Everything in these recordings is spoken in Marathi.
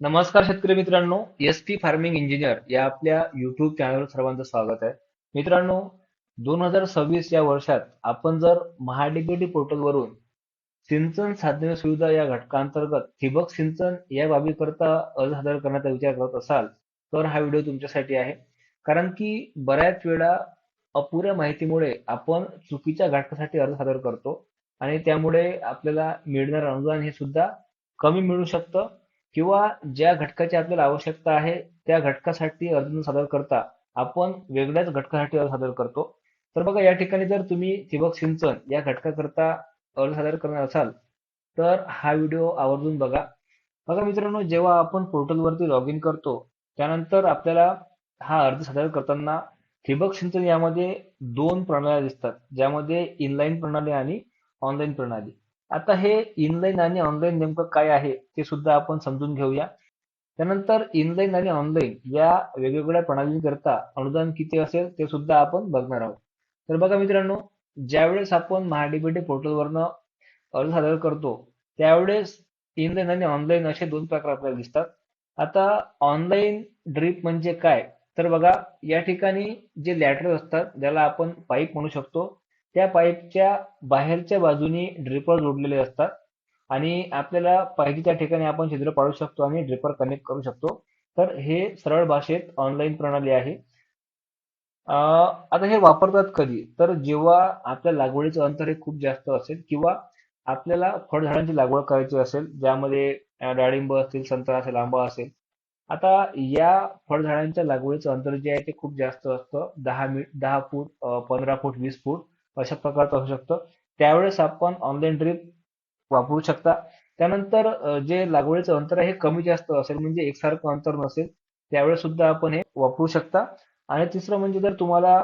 नमस्कार शेतकरी मित्रांनो एस पी फार्मिंग इंजिनियर या आपल्या युट्यूब चॅनलवर सर्वांचं स्वागत आहे. मित्रांनो दोन हजार सव्वीस या वर्षात आपण जर महाडीबीटी पोर्टलवरून सिंचन साधने सुविधा या घटकांतर्गत ठिबक सिंचन या बाबीकरता अर्ज सादर करण्याचा विचार करत असाल तर हा व्हिडिओ तुमच्यासाठी आहे. कारण की बऱ्याच वेळा अपुऱ्या माहितीमुळे आपण चुकीच्या घटकासाठी अर्ज सादर करतो आणि त्यामुळे आपल्याला मिळणारं अनुदान हे सुद्धा कमी मिळू शकतं. किंवा ज्या घटकाची आपल्याला आवश्यकता आहे त्या घटकासाठी अर्ज सादर करता आपण वेगळ्याच घटकासाठी अर्ज सादर करतो. तर बघा या ठिकाणी जर तुम्ही ठिबक सिंचन या घटकाकरता अर्ज सादर करणार असाल तर हा व्हिडिओ आवर्जून बघा. बघा मित्रांनो जेव्हा आपण पोर्टलवरती लॉग इन करतो त्यानंतर आपल्याला हा अर्ज सादर करताना ठिबक सिंचन यामध्ये दोन प्रणाल्या दिसतात ज्यामध्ये इनलाईन प्रणाली आणि ऑनलाईन प्रणाली. आता हे इनलाईन आणि ऑनलाईन नेमकं काय आहे ते सुद्धा आपण समजून घेऊया. त्यानंतर इनलाईन आणि ऑनलाईन या वेगवेगळ्या प्रणालींकरता अनुदान किती असेल ते सुद्धा आपण बघणार आहोत. तर बघा मित्रांनो ज्यावेळेस आपण महाडीबीटी पोर्टलवरनं अर्ज सादर करतो त्यावेळेस इनलाईन आणि ऑनलाईन असे दोन प्रकार आपल्याला दिसतात. आता ऑनलाईन ड्रीप म्हणजे काय? तर बघा या ठिकाणी जे लॅटर असतात ज्याला आपण पाईप म्हणू शकतो त्या पाईपच्या बाहेरच्या बाजूनी ड्रिपर जोडलेले असतात आणि आपल्याला पाहिजे त्या ठिकाणी आपण छिद्र पाडू शकतो आणि ड्रिपर कनेक्ट करू शकतो. तर हे सरळ भाषेत ऑनलाईन प्रणाली आहे. आता हे वापरतात कधी? तर जेव्हा आपल्या लागवडीचं अंतर हे खूप जास्त असेल किंवा आपल्याला फळझाडांची लागवड करायची असेल ज्यामध्ये डाळिंब असतील संत्रा असेल आंबा असेल. आता या फळझाडांच्या लागवडीचं अंतर जे आहे ते खूप जास्त असतं. दहा मी दहा फूट पंधरा फूट वीस फूट. अशा प्रकारचं असू शकतं. त्यावेळेस आपण ऑनलाईन ड्रीप वापरू शकता. त्यानंतर जे लागवडीचं अंतर आहे हे कमी जास्त असेल म्हणजे एकसारखं अंतर नसेल त्यावेळेस सुद्धा आपण हे वापरू शकता. आणि तिसरं म्हणजे जर तुम्हाला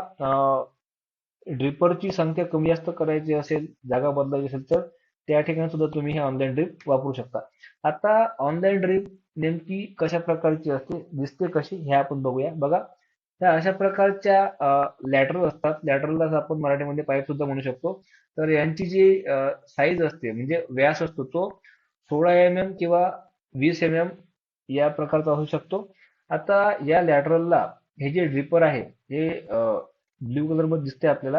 ड्रिपरची संख्या कमी जास्त करायची असेल जागा बदलायची असेल तर त्या ठिकाणी सुद्धा तुम्ही हे ऑनलाईन ड्रीप वापरू शकता. आता ऑनलाईन ड्रीप नेमकी कशा प्रकारची असते दिसते कशी हे आपण बघूया. बघा. त्या अशा प्रकारच्या लॅटरल असतात. लॅटरललाच आपण मराठीमध्ये पाईप सुद्धा म्हणू शकतो. तर यांची जी साईज असते म्हणजे व्यास असतो तो सोळा एम एम किंवा वीस एम एम या प्रकारचा असू शकतो. आता या लॅटरलला हे जे ड्रिपर आहे हे ब्ल्यू कलरमध्ये दिसते आपल्याला.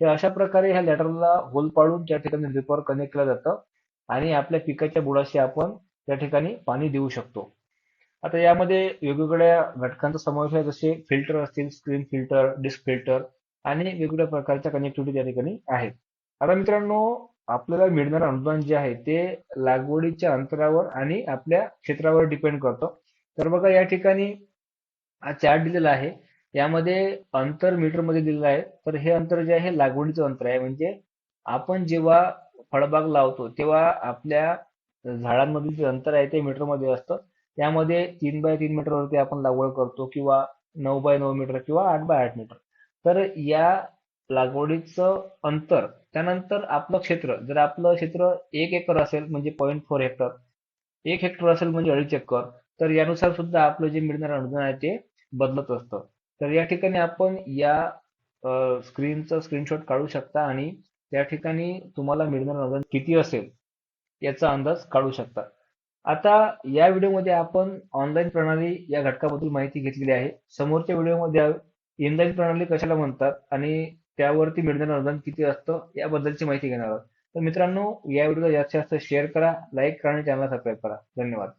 हे अशा प्रकारे ह्या लॅटरलला होल पाडून त्या ठिकाणी ड्रिपर कनेक्ट केलं जातं. आणि आपल्या पिकाच्या बुडाशी आपण त्या ठिकाणी पाणी देऊ शकतो. आता यामध्ये वेगवेगळ्या घटकांचा समावेश आहे जसे फिल्टर असतील स्क्रीन फिल्टर डिस्क फिल्टर आणि वेगवेगळ्या प्रकारच्या कनेक्टिव्हिटी त्या ठिकाणी आहेत. आता मित्रांनो आपल्याला मिळणारं अनुदान जे आहे ते लागवडीच्या अंतरावर आणि आपल्या क्षेत्रावर डिपेंड करतं. तर बघा या ठिकाणी हा चार्ट दिलेला आहे. यामध्ये अंतर मीटरमध्ये दिलेलं आहे. तर हे अंतर जे आहे लागवडीचं अंतर आहे. म्हणजे आपण जेव्हा फळबाग लावतो तेव्हा आपल्या झाडांमधील जे अंतर आहे ते मीटरमध्ये असतं. त्यामध्ये तीन बाय तीन मीटरवरती आपण लागवड करतो किंवा नऊ बाय नऊ मीटर किंवा आठ बाय आठ मीटर तर या लागवडीचं अंतर त्यानंतर आपलं क्षेत्र जर आपलं क्षेत्र एक एकर असेल म्हणजे पॉईंट फोर हेक्टर एक हेक्टर असेल म्हणजे अडीच एकर तर यानुसार सुद्धा आपलं जे मिळणार अनुदान आहे ते बदलत असतं. तर या ठिकाणी आपण या स्क्रीनचं स्क्रीनशॉट काढू शकता आणि त्या ठिकाणी तुम्हाला मिळणार अनुदान किती असेल याचा अंदाज काढू शकता. आता या व्हिडिओमध्ये आपण ऑनलाईन प्रणाली या घटकाबद्दल माहिती घेतलेली आहे. समोरच्या व्हिडिओमध्ये इनलाईन प्रणाली कशाला म्हणतात आणि त्यावरती मिळणारं अनुदान किती असतं याबद्दलची माहिती घेणार आहोत. तर मित्रांनो या व्हिडिओला जास्तीत जास्त शेअर करा लाईक करा आणि चॅनलला सबस्क्राईब करा. धन्यवाद.